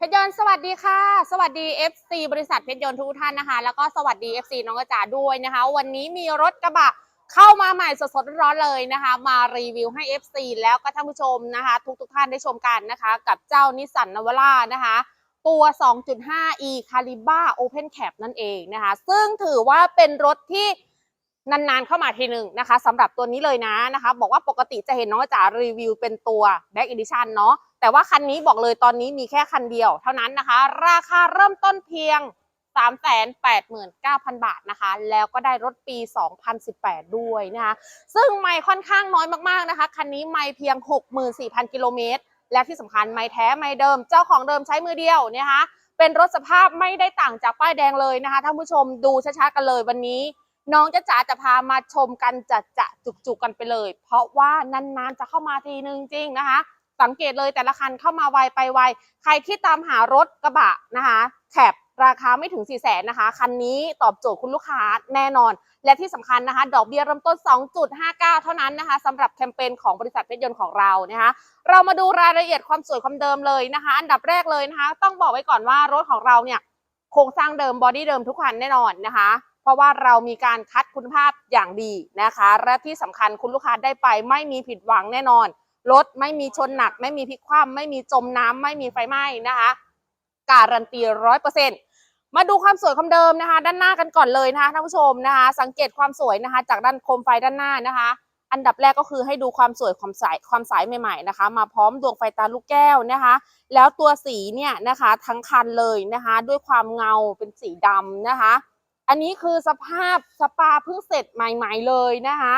เพชรยนต์สวัสดีค่ะ สวัสดี FC บริษัทเพชรยนต์ทุกท่านนะคะ แล้วก็สวัสดี FC น้องกระจ๋าด้วยนะคะ วันนี้มีรถกระบะเข้ามาใหม่สดๆร้อนๆเลยนะคะ มารีวิวให้ FC แล้วก็ท่านผู้ชมนะคะ ทุกๆท่านได้ชมกันนะคะ กับเจ้านิสสันนวร่านะคะ ตัว 2.5e Caliber Open Cap นั่นเองนะคะ ซึ่งถือว่าเป็นรถที่นานๆเข้ามาทีหนึ่งนะคะสำหรับตัวนี้เลยนะนะคะ บอกว่าปกติจะเห็นน้องจ๋ารีวิวเป็นตัว Back Edition เนาะ แต่ว่าคันนี้บอกเลยตอนนี้มีแค่คันเดียว เท่านั้นนะคะ ราคาเริ่มต้นเพียง 389,000 บาทนะคะ แล้วก็ได้รถปี 2018 ด้วยนะคะ ซึ่งไม่ค่อนข้างน้อยมากๆนะคะ คันนี้ไม่เพียง 64,000 กิโลเมตร และที่สำคัญไม่แท้ไม่เดิม เจ้าของเดิมใช้มือเดียวนะคะเป็นรถสภาพไม่ได้ต่างจากป้ายแดงเลยนะคะท่านผู้ชมดูช้าๆกันเลยวันนี้ น้องจะจ๋าจะพามาชมกันจะจะจุกๆกันไปเลย เพราะว่านานๆจะเข้ามาทีนึงจริงนะคะ สังเกตเลยแต่ละคันเข้ามาไวไปไว ใครที่ตามหารถกระบะนะคะแคบราคาไม่ถึง4 0 0แสนนะคะ คันนี้ตอบโจทย์คุณลูกค้าแน่นอน และที่สำคัญนะคะ ดอกเบี้ยเริ่มต้น 2.59 เท่านั้นนะคะสำหรับแคมเปญของบริษัทเพชรยนต์ของเรานะคะ เรามาดูรายละเอียดความสวยความเดิมเลยนะคะ อันดับแรกเลยนะคะ ต้องบอกไว้ก่อนว่ารถของเราเนี่ยโครงสร้างเดิมบอดี้เดิมทุกคันแน่นอนนะคะ เพราะว่าเรามีการคัดคุณภาพอย่างดีนะคะ และที่สำคัญคุณลูกค้าได้ไปไม่มีผิดหวังแน่นอน รถไม่มีชนหนัก ไม่มีพลิกคว่ำไม่มีจมน้ำไม่มีไฟไหม้นะคะ การันตีร้อยเปอร์เซ็นต์มาดูความสวยความเดิมนะคะ ด้านหน้ากันก่อนเลยนะคะท่านผู้ชมนะคะ สังเกตความสวยนะคะ จากด้านโคมไฟด้านหน้านะคะ อันดับแรกก็คือให้ดูความสวยความใสความใสใหม่ๆนะคะ มาพร้อมดวงไฟตาลูกแก้วนะคะ แล้วตัวสีเนี่ยนะคะทั้งคันเลยนะคะ ด้วยความเงาเป็นสีดำนะคะ อันนี้คือสภาพสปาเพิ่งเสร็จใหม่ ๆเลยนะคะ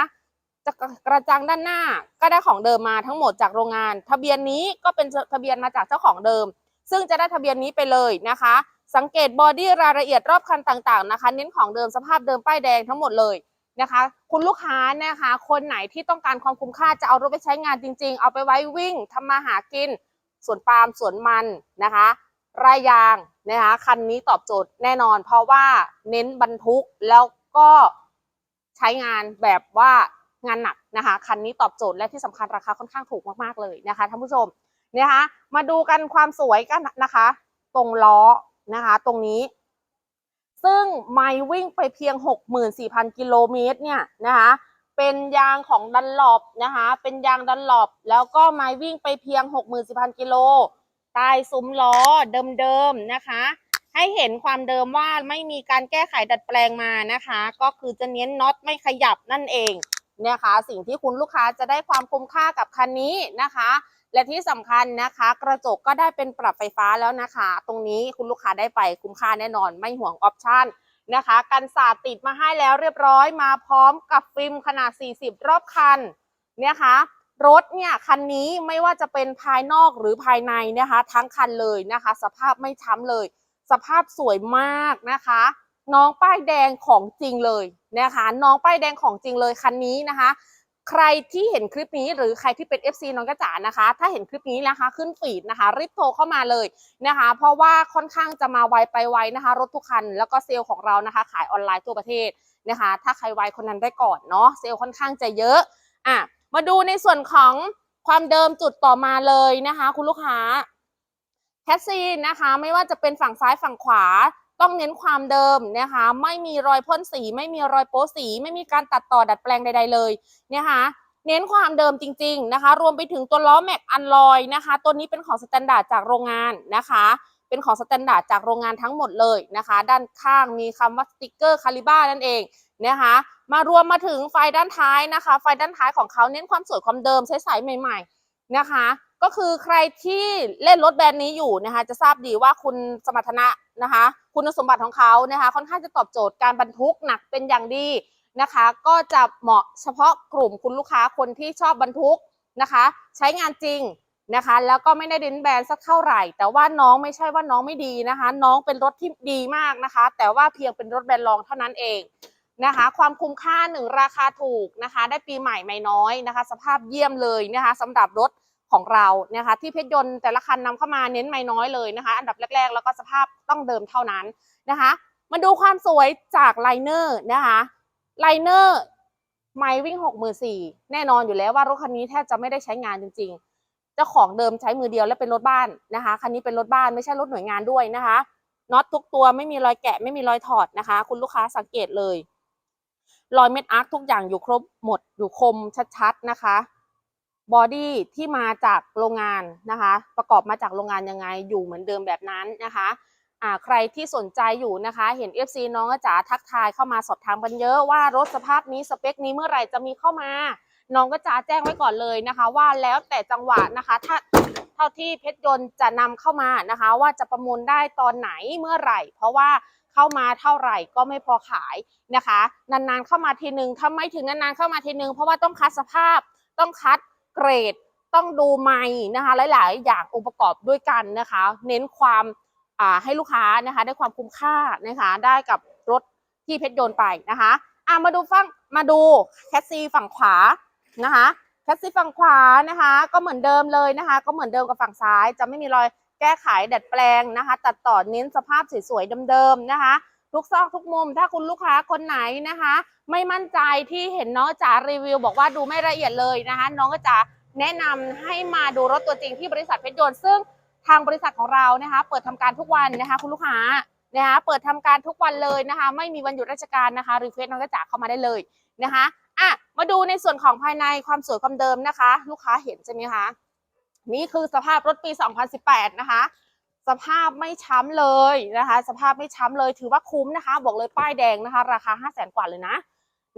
จะกระจังด้านหน้าก็ได้ของเดิมมาทั้งหมดจากโรงงาน ทะเบียนนี้ก็เป็นทะเบียนมาจากเจ้าของเดิม ซึ่งจะได้ทะเบียนนี้ไปเลยนะคะ สังเกตบอดี้รายละเอียดรอบคันต่างๆนะคะ เน้นของเดิมสภาพเดิมป้ายแดงทั้งหมดเลยนะคะ คุณลูกค้านะคะ คนไหนที่ต้องการความคุ้มค่าจะเอารถไปใช้งานจริง ๆ เอาไปไว้วิ่งทำมาหากินสวนปาล์มสวนมันนะคะไร่ยางนะคะคันนี้ตอบโจทย์แน่นอน เพราะว่าเน้นบรรทุกแล้วก็ใช้งานแบบว่า งานหนักนะคะ คันนี้ตอบโจทย์และที่สำคัญราคาค่อนข้างถูกมากๆเลยนะคะท่านผู้ชมนะคะ มาดูกันความสวยกันนะคะ ตรงล้อนะคะ ตรงนี้ ซึ่งไม่วิ่งไปเพียง 64,000 กิโลเมตรเนี่ยนะคะเป็นยางของดันหลบนะคะ เป็นยางดันหลบแล้วก็ไม่วิ่งไปเพียง 64,000 กิโลใต้ซุ้มล้อเดิมๆนะคะ ให้เห็นความเดิมว่าไม่มีการแก้ไขดัดแปลงมานะคะ ก็คือจะเน้นน็อตไม่ขยับนั่นเอง นะคะ สิ่งที่คุณลูกค้าจะได้ความคุ้มค่ากับคันนี้นะคะ และที่สำคัญนะคะ กระจกก็ได้เป็นปรับไฟฟ้าแล้วนะคะ ตรงนี้คุณลูกค้าได้ไปคุ้มค่าแน่นอน ไม่ห่วงออปชั่นนะคะกันสาดติดมาให้แล้วเรียบร้อยมาพร้อมกับฟิล์มขนาด 40 รอบคันเนี่ยค่ะรถเนี่ยคันนี้ไม่ว่าจะเป็นภายนอกหรือภายในนะคะ ทั้งคันเลยนะคะ สภาพไม่ช้ำเลย สภาพสวยมากนะคะ น้องป้ายแดงของจริงเลยนะคะ น้องป้ายแดงของจริงเลยคันนี้นะคะ ใครที่เห็นคลิปนี้หรือใครที่เป็น FC น้องกระจ๋านะคะ ถ้าเห็นคลิปนี้นะคะ ขึ้นฟีดนะคะรีบโทรเข้ามาเลยนะคะ เพราะว่าค่อนข้างจะมาไวไปไวนะคะ รถทุกคันแล้วก็เซลล์ของเรานะคะ ขายออนไลน์ทั่วประเทศนะคะ ถ้าใครไวคนนั้นได้ก่อนเนาะเซลล์ค่อนข้างจะเยอะอะมาดูในส่วนของความเดิมจุดต่อมาเลยนะคะ คุณลูกค้าแคสซีนนะคะ ไม่ว่าจะเป็นฝั่งซ้ายฝั่งขวา ต้องเน้นความเดิมนะคะไม่มีรอยพ่นสี ไม่มีรอยโป๊สี ไม่มีการตัดต่อดัดแปลงใด ๆ เลยนะคะเน้นความเดิมจริง ๆนะคะ รวมไปถึงตัวล้อแม็กอันลอยนะคะ ตัวนี้เป็นของสแตนดาร์ดจากโรงงานนะคะ เป็นของสแตนดาร์ดจากโรงงานทั้งหมดเลยนะคะ ด้านข้างมีคำว่าสติกเกอร์คาลิบ้านั่นเองนะคะ มารวมมาถึงไฟด้านท้ายนะคะ ไฟด้านท้ายของเขาเน้นความสวยความเดิมใช้สๆใหม่ ๆนะคะ ก็คือใครที่เล่นรถแบรนด์นี้อยู่นะคะ จะทราบดีว่าคุณสมรรถนะนะคะ คุณสมบัติของเขานะคะ ค่อนข้างจะตอบโจทย์การบรรทุกหนักเป็นอย่างดีนะคะ ก็จะเหมาะเฉพาะกลุ่มคุณลูกค้าคนที่ชอบบรรทุกนะคะ ใช้งานจริงนะคะ แล้วก็ไม่ได้เดินแบรนด์สักเท่าไหร่ แต่ว่าน้องไม่ใช่ว่าน้องไม่ดีนะคะ น้องเป็นรถที่ดีมากนะคะ แต่ว่าเพียงเป็นรถแบรนด์รองเท่านั้นเองนะคะ ความคุ้มค่าหนึ่งราคาถูกนะคะ ได้ปีใหม่ไม่น้อยนะคะ สภาพเยี่ยมเลยนะคะสำหรับรถ ของเรานะคะที่เพชรยนต์แต่ละคันนำเข้ามาเน้นไม่น้อยเลยนะคะ อันดับแรก ๆ แล้วก็สภาพต้องเดิมเท่านั้นนะคะ มาดูความสวยจากไลเนอร์นะคะไลเนอร์ไม่วิ่ง64,000แน่นอนอยู่แล้วว่ารถคันนี้แทบจะไม่ได้ใช้งานจริง ๆ เจ้าของเดิมใช้มือเดียวและเป็นรถบ้านนะคะคันนี้เป็นรถบ้านไม่ใช่รถหน่วยงานด้วยนะคะน็อตทุกตัวไม่มีรอยแกะไม่มีรอยถอดนะคะ คุณลูกค้าสังเกตเลย รอยเม็ดอาร์คทุกอย่างอยู่ครบหมดอยู่คมชัดๆนะคะ บอดี้ที่มาจากโรงงานนะคะ ประกอบมาจากโรงงานยังไงอยู่เหมือนเดิมแบบนั้นนะคะอ่าใครที่สนใจอยู่นะคะ เห็น FC น้องก็จ๋าทักทายเข้ามาสอบถามกันเยอะว่ารถสภาพนี้สเปคนี้เมื่อไหร่จะมีเข้ามา น้องก็จะแจ้งไว้ก่อนเลยนะคะ ว่าแล้วแต่จังหวะนะคะถ้าเท่าที่เพชรยนต์จะนำเข้ามานะคะ ว่าจะประมูลได้ตอนไหนเมื่อไหร่ เพราะว่าเข้ามาเท่าไหร่ก็ไม่พอขายนะคะ นานๆเข้ามาทีนึงถ้าไม่ถึงนานๆเข้ามาทีนึง เพราะว่าต้องคัดสภาพต้องคัด เกรด ต้องดูไม้นะคะ หลาย ๆ อย่างองค์ประกอบด้วยกันนะคะ เน้นความให้ลูกค้านะคะได้ความคุ้มค่านะคะ ได้กับรถที่เพชรโยนไปนะคะอะมาดูฝั่งมาดูแคสซีฝั่งขวานะคะแคสซีฝั่งขวานะคะ ก็เหมือนเดิมเลยนะคะ ก็เหมือนเดิมกับฝั่งซ้าย จะไม่มีรอยแก้ไขดัดแปลงนะคะ ตัดต่อเน้นสภาพสวยๆเดิมๆนะคะ ทุกซอกทุกมุม ถ้าคุณลูกค้าคนไหนนะคะ ไม่มั่นใจที่เห็นน้องจ๋ารีวิว บอกว่าดูไม่ละเอียดเลยนะคะ น้องก็จะแนะนำให้มาดูรถตัวจริงที่บริษัทเพชรยนต์ซึ่งทางบริษัทของเรานะคะ เปิดทำการทุกวันนะคะ คุณลูกค้านะคะเปิดทำการทุกวันเลยนะคะ ไม่มีวันหยุดราชการนะคะรีเควสน้องก็จ๋าเข้ามาได้เลยนะคะอะมาดูในส่วนของภายในความสวยความเดิมนะคะ ลูกค้าเห็นใช่ไหมคะนี่คือสภาพรถปี 2018 นะคะ สภาพไม่ช้ำเลยนะคะ สภาพไม่ช้ำเลยถือว่าคุ้มนะคะ บอกเลยป้ายแดงนะคะ ราคา 5 0 0 0 0 0กว่าเลยนะ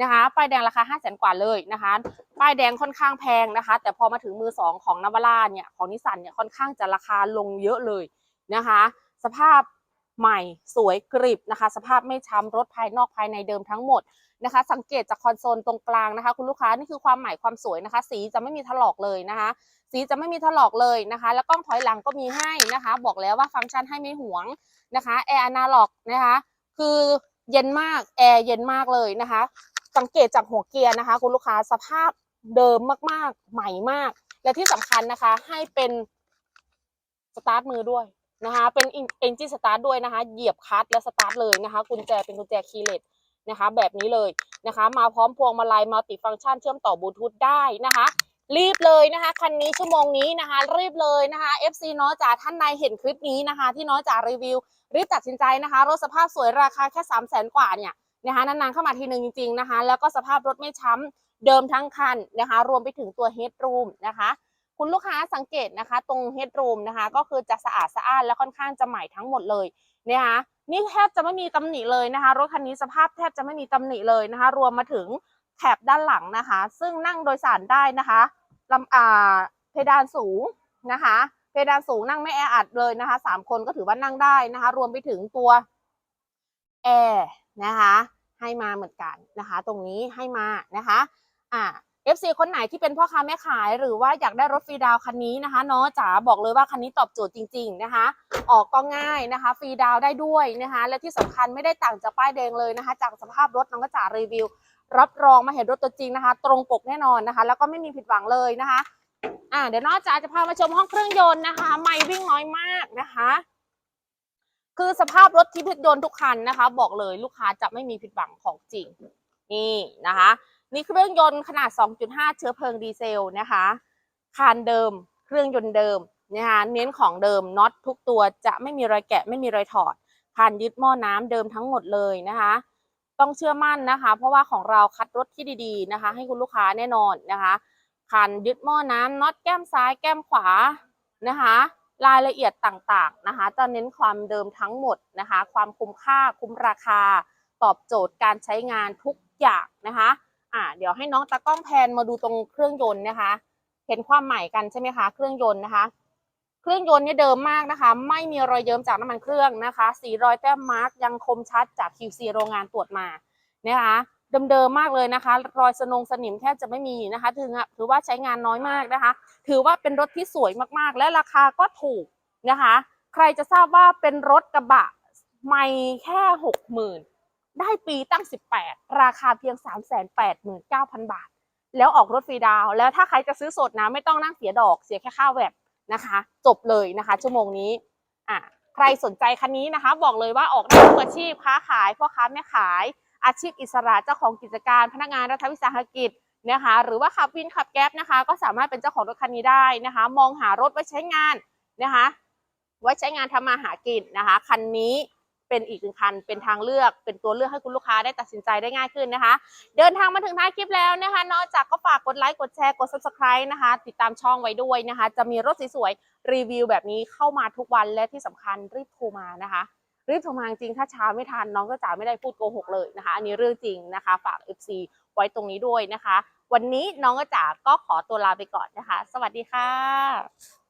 นะคะ ป้ายแดงราคา 5 0 0 0 0 0กว่าเลยนะคะ ป้ายแดงค่อนข้างแพงนะคะ แต่พอมาถึงมือสองของนาวาร่าเนี่ยของนิสสันเนี่ยค่อนข้างจะราคาลงเยอะเลยนะคะ สภาพใหม่สวยกริบนะคะ สภาพไม่ช้ำรถภายนอกภายในเดิมทั้งหมด นะคะ สังเกตจากคอนโซลตรงกลางนะคะ คุณลูกค้านี่คือความใหม่ความสวยนะคะ สีจะไม่มีถลอกเลยนะคะ สีจะไม่มีถลอกเลยนะคะ แล้วกล้องถอยหลังก็มีให้นะคะ บอกแล้วว่าฟังก์ชันให้ไม่หวงนะคะแอร์อนาล็อกนะคะ คือเย็นมากแอร์เย็นมากเลยนะคะ สังเกตจากหัวเกียร์นะคะ คุณลูกค้าสภาพเดิมมากๆ ใหม่มาก และที่สำคัญนะคะให้เป็นสตาร์ทมือด้วยนะคะ เป็นเอนจินสตาร์ทด้วยนะคะ เหยียบคลัตช์และสตาร์ทเลยนะคะ กุญแจเป็นกุญแจคีย์เลส นะคะ แบบนี้เลยนะคะ มาพร้อมพวงมาลัยมัลติฟังก์ชันเชื่อมต่อบลูทูธได้นะคะรีบเลยนะคะคันนี้ชั่วโมงนี้นะคะ รีบเลยนะคะ FC น้อยจ๋าท่านใดเห็นคลิปนี้นะคะ ที่น้อยจ๋ารีวิว รีบตัดสินใจนะคะรถสภาพสวยราคาแค่3 0 0แสนกว่าเนี่ยนะคะนานๆเข้ามาทีนึงจริงๆนะคะ แล้วก็สภาพรถไม่ช้ำเดิมทั้งคันนะคะ รวมไปถึงตัวเฮดรูมนะคะ คุณลูกค้าสังเกตนะคะ ตรงเฮดรูมนะคะ ก็คือจะสะอาดสะอ้านและค่อนข้างจะใหม่ทั้งหมดเลยนะคะ นี่แทบจะไม่มีตำหนิเลยนะคะ รถคันนี้สภาพแทบจะไม่มีตำหนิเลยนะคะ รวมมาถึงแถบด้านหลังนะคะ ซึ่งนั่งโดยสารได้นะคะลำอ่าเพดานสูงนะคะ เพดานสูงนั่งไม่แออัดเลยนะคะสามคนก็ถือว่านั่งได้นะคะ รวมไปถึงตัวแอร์นะคะ ให้มาเหมือนกันนะคะ ตรงนี้ให้มานะคะ อ่า FC คนไหนที่เป็นพ่อค้าแม่ขาย หรือว่าอยากได้รถฟรีดาวคันนี้นะคะน้องจ๋าบอกเลยว่าคันนี้ตอบโจทย์จริง ๆนะคะ ออกก็ง่ายนะคะ ฟรีดาวได้ด้วยนะคะ และที่สำคัญไม่ได้ต่างจากป้ายแดงเลยนะคะ จากสภาพรถน้องก็จ๋ารีวิว รับรองมาเห็นรถตัวจริงนะคะ ตรงปกแน่นอนนะคะ แล้วก็ไม่มีผิดหวังเลยนะคะอ่าเดี๋ยวน้องจ๋าจะพามาชมห้องเครื่องยนต์นะคะ ไม่วิ่งน้อยมากนะคะคือสภาพรถที่พิดยนทุกคันนะคะ บอกเลยลูกค้าจะไม่มีผิดหวังของจริง นี่นะคะ นี่เครื่องยนต์ขนาด 2.5 เชื้อเพลิงดีเซลนะคะ คานเดิม เครื่องยนต์เดิมนะคะเน้นของเดิมน็อตทุกตัวจะไม่มีรอยแกะไม่มีรอยถอดคานยึดหม้อน้ำเดิมทั้งหมดเลยนะคะ ต้องเชื่อมั่นนะคะ เพราะว่าของเราคัดรถที่ดีๆนะคะ ให้คุณลูกค้าแน่นอนนะคะคานยึดหม้อน้ำน็อตแก้มซ้ายแก้มขวานะคะ รายละเอียดต่างๆนะคะจะเน้นความเดิมทั้งหมดนะคะ ความคุ้มค่าคุ้มราคา ตอบโจทย์การใช้งานทุกอย่างนะคะ อ่าเดี๋ยวให้น้องตากล้องแพนมาดูตรงเครื่องยนต์นะคะ เห็นความใหม่กันใช่ไหมคะ เครื่องยนต์นะคะ เครื่องยนต์เนี่ยเดิมมากนะคะ ไม่มีรอยเยิ้มจากน้ำมันเครื่องนะคะสีรอยแต้มมาร์กยังคมชัดจาก QC โรงงานตรวจมานะคะเดิมๆมากเลยนะคะ รอยสนงสนิมแทบจะไม่มีนะคะถือถือว่าใช้งานน้อยมากนะคะ ถือว่าเป็นรถที่สวยมากๆ และราคาก็ถูกนะคะ ใครจะทราบว่าเป็นรถกระบะไม่แค่หกหมื่น ได้ปีตั้ง 18 ราคาเพียง 389,000 บาท แล้วออกรถฟรีดาว แล้วถ้าใครจะซื้อสดนะ ไม่ต้องนั่งเสียดอกเสียแค่ค่าแวดนะคะ จบเลยนะคะ ชั่วโมงนี้อะใครสนใจคันนี้นะคะ บอกเลยว่าออกได้ทุกอาชีพค้าขายพ่อค้าแม่ขาย อาชีพอิสระเจ้าของกิจการพนักงานรัฐวิสาหกิจนะคะ หรือว่าขับวินขับแก๊ปนะคะ ก็สามารถเป็นเจ้าของรถคันนี้ได้นะคะ มองหารถไว้ใช้งานนะคะ ไว้ใช้งานทำมาหากินนะคะ คันนี้ เป็นอีกหนึ่งคัน เป็นทางเลือก เป็นตัวเลือกให้คุณลูกค้าได้ตัดสินใจได้ง่ายขึ้นนะคะ เดินทางมาถึงท้ายคลิปแล้วนะคะ นอกจากก็ฝากกดไลค์ กดแชร์ กด subscribe นะคะ ติดตามช่องไว้ด้วยนะคะ จะมีรถสวยๆรีวิวแบบนี้เข้ามาทุกวันและที่สำคัญรีบโทรมานะคะรีบโทรมาจริงถ้าช้าไม่ทันน้องก็จ๋าไม่ได้พูดโกหกเลยนะคะ อันนี้เรื่องจริงนะคะ ฝาก FC ไว้ตรงนี้ด้วยนะคะ วันนี้น้องก็จ๋าก็ขอตัวลาไปก่อนนะคะ สวัสดีค่ะ